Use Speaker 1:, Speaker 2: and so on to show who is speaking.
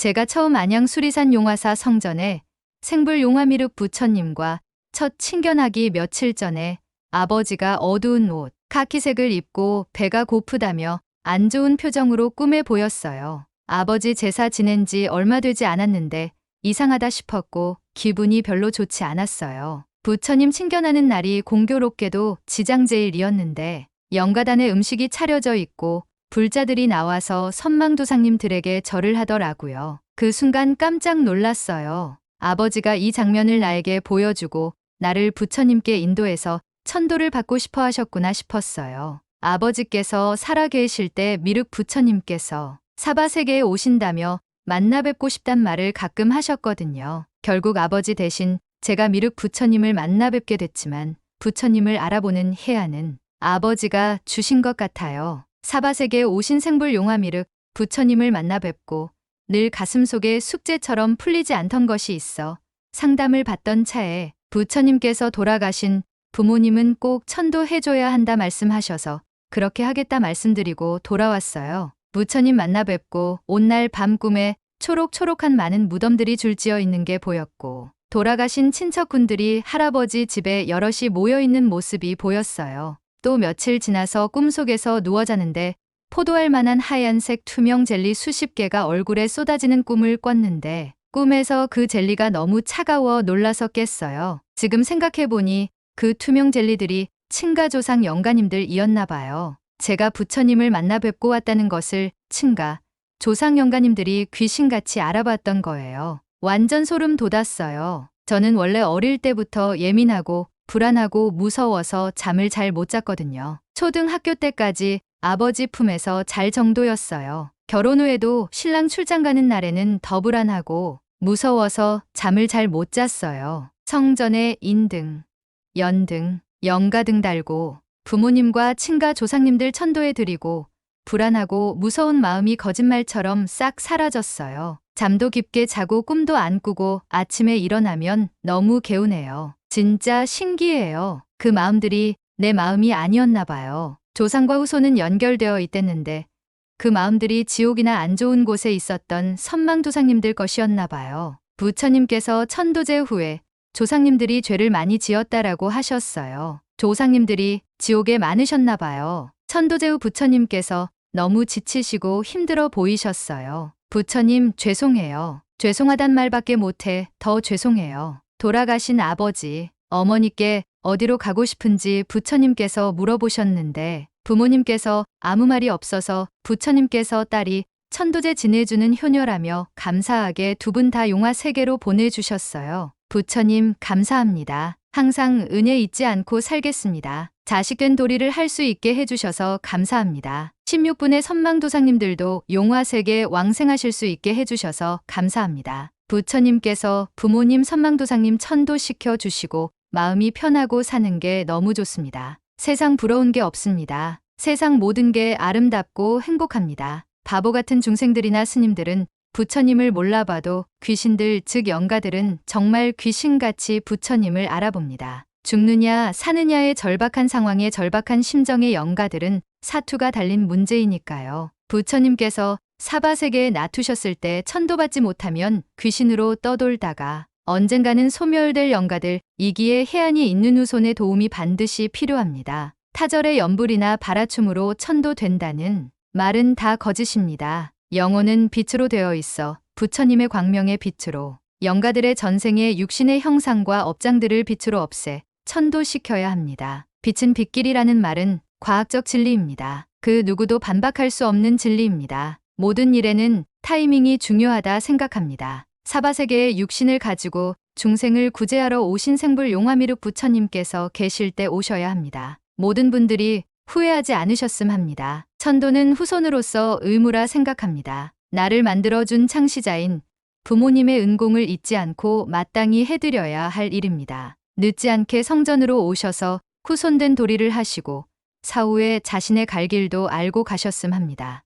Speaker 1: 제가 처음 안양 수리산 용화사 성전에 생불 용화미륵 부처님과 첫 친견하기 며칠 전에 아버지가 어두운 옷, 카키색을 입고 배가 고프다며 안 좋은 표정으로 꿈에 보였어요. 아버지 제사 지낸 지 얼마 되지 않았는데 이상하다 싶었고 기분이 별로 좋지 않았어요. 부처님 친견하는 날이 공교롭게도 지장제일이었는데 영가단에 음식이 차려져 있고 불자들이 나와서 선망도상님들에게 절을 하더라고요. 그 순간 깜짝 놀랐어요. 아버지가 이 장면을 나에게 보여주고 나를 부처님께 인도해서 천도를 받고 싶어 하셨구나 싶었어요. 아버지께서 살아 계실 때 미륵 부처님께서 사바세계에 오신다며 만나 뵙고 싶단 말을 가끔 하셨거든요. 결국 아버지 대신 제가 미륵 부처님을 만나 뵙게 됐지만 부처님을 알아보는 해안은 아버지가 주신 것 같아요. 사바세계에 오신 생불 용화미륵 부처님을 만나 뵙고 늘 가슴속에 숙제처럼 풀리지 않던 것이 있어 상담을 받던 차에 부처님께서 돌아가신 부모님은 꼭 천도해줘야 한다 말씀하셔서 그렇게 하겠다 말씀드리고 돌아왔어요. 부처님 만나 뵙고 온날 밤 꿈에 초록초록한 많은 무덤들이 줄지어 있는 게 보였고 돌아가신 친척군들이 할아버지 집에 여럿이 모여 있는 모습이 보였어요. 또 며칠 지나서 꿈속에서 누워 자는데 포도알 만한 하얀색 투명 젤리 수십 개가 얼굴에 쏟아지는 꿈을 꿨는데 꿈에서 그 젤리가 너무 차가워 놀라서 깼어요. 지금 생각해보니 그 투명 젤리들이 층가조상 영가님들이었나 봐요. 제가 부처님을 만나 뵙고 왔다는 것을 층가, 조상 영가님들이 귀신같이 알아봤던 거예요. 완전 소름 돋았어요. 저는 원래 어릴 때부터 예민하고 불안하고 무서워서 잠을 잘 못 잤거든요. 초등학교 때까지 아버지 품에서 잘 정도였어요. 결혼 후에도 신랑 출장 가는 날에는 더 불안하고 무서워서 잠을 잘 못 잤어요. 성전에 인등, 연등, 영가등 달고 부모님과 친가 조상님들 천도해 드리고 불안하고 무서운 마음이 거짓말처럼 싹 사라졌어요. 잠도 깊게 자고 꿈도 안 꾸고 아침에 일어나면 너무 개운해요. 진짜 신기해요. 그 마음들이 내 마음이 아니었나 봐요. 조상과 후손은 연결되어 있댔는데 그 마음들이 지옥이나 안 좋은 곳에 있었던 선망조상님들 것이었나 봐요. 부처님께서 천도제 후에 조상님들이 죄를 많이 지었다라고 하셨어요. 조상님들이 지옥에 많으셨나 봐요. 천도제 후 부처님께서 너무 지치시고 힘들어 보이셨어요. 부처님 죄송해요. 죄송하단 말밖에 못해 더 죄송해요. 돌아가신 아버지, 어머니께 어디로 가고 싶은지 부처님께서 물어보셨는데 부모님께서 아무 말이 없어서 부처님께서 딸이 천도제 지내주는 효녀라며 감사하게 두 분 다 용화 세계로 보내주셨어요. 부처님 감사합니다. 항상 은혜 잊지 않고 살겠습니다. 자식된 도리를 할 수 있게 해주셔서 감사합니다. 16분의 선망도상님들도 용화세계 왕생하실 수 있게 해주셔서 감사합니다. 부처님께서 부모님 선망도상님 천도시켜 주시고 마음이 편하고 사는 게 너무 좋습니다. 세상 부러운 게 없습니다. 세상 모든 게 아름답고 행복합니다. 바보 같은 중생들이나 스님들은 부처님을 몰라봐도 귀신들 즉 영가들은 정말 귀신같이 부처님을 알아봅니다. 죽느냐 사느냐의 절박한 상황에 절박한 심정의 영가들은 사투가 달린 문제이니까요. 부처님께서 사바 세계에 놔두셨을 때 천도받지 못하면 귀신으로 떠돌다가 언젠가는 소멸될 영가들 이기에 해안이 있는 후손의 도움이 반드시 필요합니다. 타절의 연불이나 바라춤으로 천도된다는 말은 다 거짓입니다. 영혼은 빛으로 되어 있어 부처님의 광명의 빛으로 영가들의 전생의 육신의 형상과 업장들을 빛으로 없애 천도시켜야 합니다. 빛은 빛길이라는 말은 과학적 진리입니다. 그 누구도 반박할 수 없는 진리입니다. 모든 일에는 타이밍이 중요하다 생각합니다. 사바세계의 육신을 가지고 중생을 구제하러 오신 생불 용화미륵 부처님께서 계실 때 오셔야 합니다. 모든 분들이 후회하지 않으셨음 합니다. 천도는 후손으로서 의무라 생각합니다. 나를 만들어준 창시자인 부모님의 은공을 잊지 않고 마땅히 해드려야 할 일입니다. 늦지 않게 성전으로 오셔서 후손된 도리를 하시고 사후에 자신의 갈 길도 알고 가셨음 합니다.